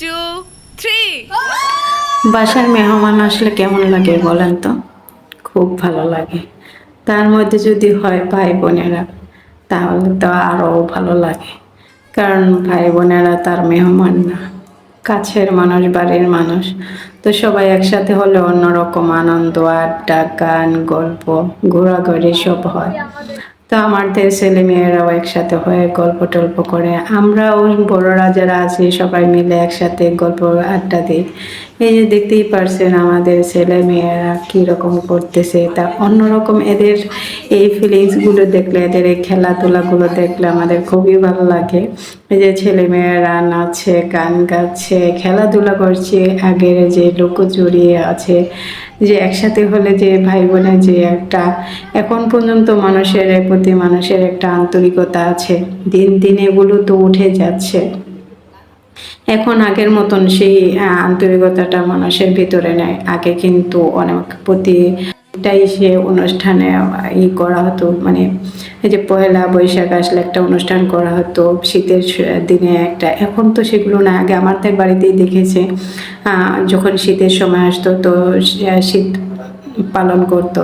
Two three বাসার মেহমান আসলে কেমন লাগে বলেন তো? খুব ভালো লাগে। তার মধ্যে যদি হয় ভাই বোনেরা, তাহলে তো আরও ভালো লাগে। কারণ ভাই বোনেরা তার মেহমান না, কাছের মানুষ, বাড়ির মানুষ। তো সবাই একসাথে হলে অন্যরকম আনন্দ, আড্ডা, গান, গল্প, ঘোরাঘুরি সব হয়। তো আমাদের ছেলে মেয়েরাও একসাথে হয়ে গল্প টল্প করে, আমরাও বড়রা যারা আছি, সবাই মিলে একসাথে গল্প আড্ডা দিই। এই যে দেখতেই পারছেন আমাদের ছেলে মেয়েরা কীরকম করতেছে, তা অন্যরকম এদের এই ফিলিংসগুলো দেখলে, এদের এই খেলাধুলাগুলো দেখলে আমাদের খুবই ভালো লাগে। এই যে ছেলে মেয়েরা নাচছে, গান গাচ্ছে, খেলাধুলা করছে, আগের যে লুকোচুরি আছে, যে একসাথে হলে যে ভাই বোনের যে একটা, এখন পর্যন্ত মানুষের প্রতি মানুষের একটা আন্তরিকতা আছে, দিন দিন এগুলো তো উঠে যাচ্ছে। এখন আগের মতন সেই আন্তরিকতাটা মানুষের ভিতরে নেয় আগে কিন্তু অনেক প্রতিটাই সে অনুষ্ঠানে ই করা হতো। মানে এই যে পয়লা বৈশাখ আসলে একটা অনুষ্ঠান করা হতো, শীতের দিনে একটা। এখন তো সেগুলো না, আগে আমাদের বাড়িতেই দেখেছে। যখন শীতের সময় আসতো তো শীত পালন করত।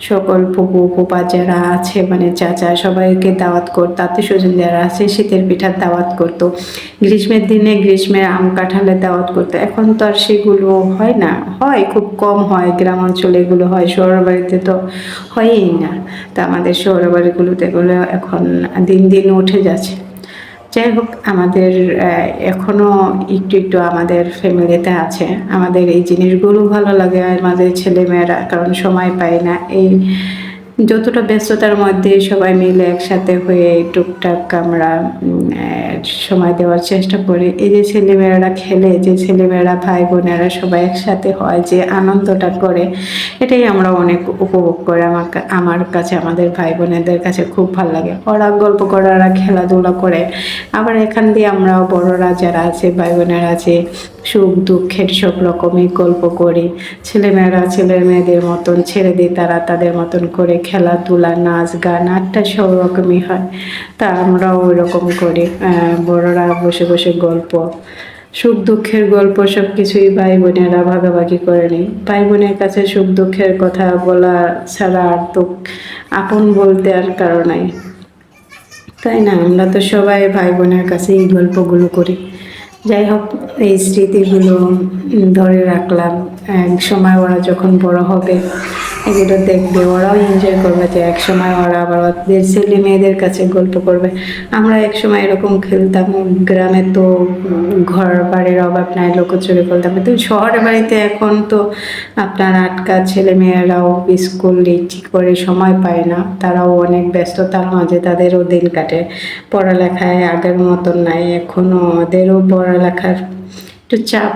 সকল ফুপু, ফুপা যারা আছে মানে চাচা সবাইকে দাওয়াত করতো আত্মীয় স্বজন যারা আছে, শীতের পিঠার দাওয়াত করতো। গ্রীষ্মের দিনে গ্রীষ্মের আম কাঁঠালের দাওয়াত করতো। এখন তো আর সেগুলো হয় না। হয়, খুব কম হয়। গ্রাম অঞ্চলে এগুলো হয়। শহর বাড়িতে তো হয়ই না। তা আমাদের শহর বাড়িগুলোতে এগুলো এখন দিন দিন উঠে যাচ্ছে। যাই হোক, আমাদের এখনও একটু একটু আমাদের ফ্যামিলিতে আছে। আমাদের এই জিনিসগুলো ভালো লাগে, আমাদের ছেলেমেয়েরা, কারণ সময় পায় না। এই যতটা ব্যস্ততার মধ্যে সবাই মিলে একসাথে হয়ে টুকটাক আমরা সময় দেওয়ার চেষ্টা করি। এই যে ছেলেমেয়েরা খেলে, যে ছেলেমেয়েরা ভাই বোনেরা সবাই একসাথে হয়, যে আনন্দটা করে, এটাই আমরা অনেক উপভোগ করি। আমার আমার কাছে, আমাদের ভাই বোনেদের কাছে খুব ভালো লাগে। ওরা গল্প করে, ওরা খেলাধুলা করে। আবার এখান দিয়ে আমরাও বড়রা যারা আছে ভাই বোনেরা আছে, সুখ, দুঃখের সব রকমই গল্প করি। ছেলেমেয়েরা ছেলে মেয়েদের মতন ছেড়ে দিই, তারা তাদের মতন করে খেলাধুলা, নাচ গান আটটা সব রকমই হয়। তা আমরাও ওই রকম করি বড়রা বসে বসে গল্প, সুখ দুঃখের গল্প সব কিছুই ভাই বোনেরা ভাগাভাগি করে নিই ভাই বোনের কাছে সুখ দুঃখের কথা বলা ছাড়া আর তো আপন বলতে আর কারও নাই। তাই না? আমরা তো সবাই ভাই বোনের কাছে এই গল্পগুলো করি। যাই হোক এই স্মৃতিগুলো ধরে রাখলাম। এক সময় ওরা যখন বড় হবে, এগুলো দেখবে, ওরাও এনজয় করবে যে এক সময় ওরা আবার ওদের ছেলে মেয়েদের কাছে গল্প করবে। আমরা এক সময় এরকম খেলতাম, গ্রামে তো ঘর বাড়ির অভাব নাই লোকচুরি খেলতাম কিন্তু শহরের বাড়িতে এখন তো আপনার আটকা ছেলে মেয়েরাও স্কুল ঠিক করে সময় পায় না, তারাও অনেক ব্যস্ততার মাঝে তাদেরও দিন কাটে। পড়ালেখায় আগের মতন নাই এখনও ওদেরও পড়ালেখার একটু চাপ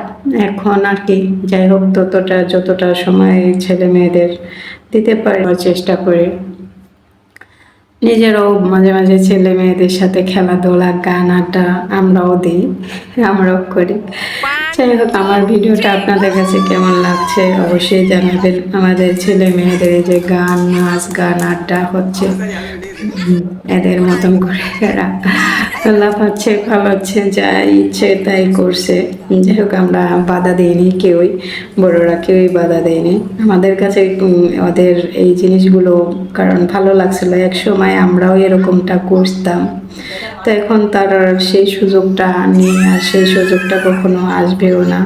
এখন আর কি। যাই হোক, ততটা যতটা সময় ছেলে মেয়েদের দিতে পারি চেষ্টা করে। নিজেরাও মাঝে মাঝে ছেলে মেয়েদের সাথে খেলাধুলা, গান, আড্ডা আমরাও দিই, আমরাও করি। যাই হোক, আমার ভিডিওটা আপনাদের কাছে কেমন লাগছে অবশ্যই জানাবেন। আমাদের ছেলে মেয়েদের যে গান, নাচ, গান, আড্ডা হচ্ছে এদের মতন করে এরা লাফাচ্ছে ফালাচ্ছে যা ইচ্ছে তাই করছে। যাই হোক, আমরা বাধা দিইনি কেউই, বড়রা কেউই বাধা দেয়নি আমাদের কাছে ওদের এই জিনিসগুলো কারণ ভালো লাগছিল। এক সময় আমরাও এরকমটা করতাম। তো এখন তার সেই সুযোগটা নেই আর সেই সুযোগটা কখনো আসবেও না।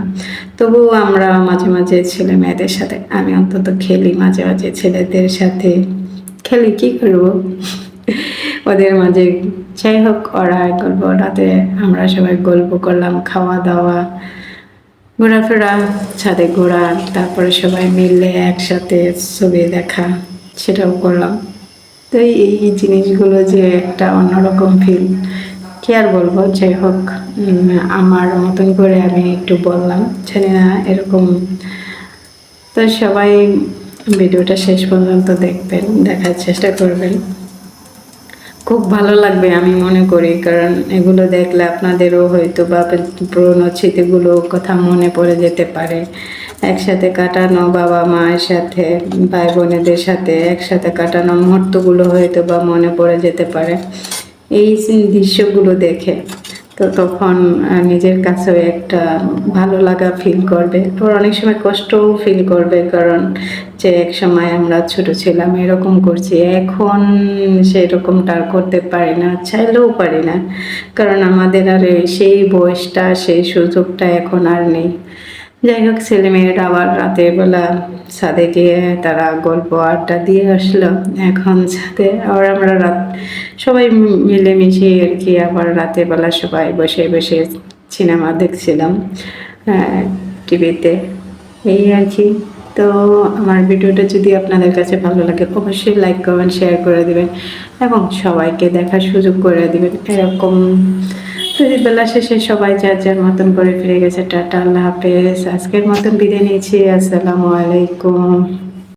তবুও আমরা মাঝে মাঝে ছেলে মেয়েদের সাথে, আমি অন্তত খেলি মাঝে মাঝে ছেলেদের সাথে। খেলি, কি করব? ওদের মাঝে যাই হোক, ওরা গল্প রাতে আমরা সবাই গল্প করলাম, খাওয়া দাওয়া, ঘোরাফেরা, ছাদে ঘোরা, তারপরে সবাই মিলে একসাথে ছবি দেখা, সেটাও করলাম। তো এই জিনিসগুলো যে একটা অন্যরকম ফিল কি আর বলব? যাই হোক আমার মতন করে আমি একটু বললাম, জানি না এরকম। তো সবাই ভিডিওটা শেষ পর্যন্ত দেখবেন, দেখার চেষ্টা করবেন। খুব ভালো লাগবে আমি মনে করি, কারণ এগুলো দেখলে আপনাদেরও হয়তো বা পুরোনো স্মৃতিগুলো কথা মনে পড়ে যেতে পারে। একসাথে কাটানো বাবা মায়ের সাথে, ভাই বোনেদের সাথে একসাথে কাটানো মুহূর্তগুলো হয়তো বা মনে পড়ে যেতে পারে। এই দৃশ্যগুলো দেখে। তো তখন নিজের কাছেও একটা ভালো লাগা ফিল করবে। তোর অনেক সময় কষ্টও ফিল করবে, কারণ যে এক সময় আমরা ছোট ছিলাম, এরকম করছি। এখন সেরকমটা করতে পারি না, চাইলেও পারি না। কারণ আমাদের আর সেই বয়সটা, সেই সুযোগটা এখন আর নেই। যাই হোক ছেলেমেয়েরা আবার রাতের বেলা ছাদে গিয়ে তারা গল্প আড্ডা দিয়ে আসলো। এখন ছাদে আবার আমরা রাত, সবাই মিলেমিশে আর কি আবার রাতের বেলা সবাই বসে বসে সিনেমা দেখছিলাম টিভিতে। এই আর কি। তো আমার ভিডিওটা যদি আপনাদের কাছে ভালো লাগে, অবশ্যই লাইক করবেন শেয়ার করে দেবেন এবং সবাইকে দেখার সুযোগ করে দিবেন। এরকম বেলা শেষে সবাই যার যার মতন করে ফিরে গেছে। টাটা, আল্লাহ হাফেজ। আজকের মতন বিদায় নিয়েছি আসসালামু আলাইকুম।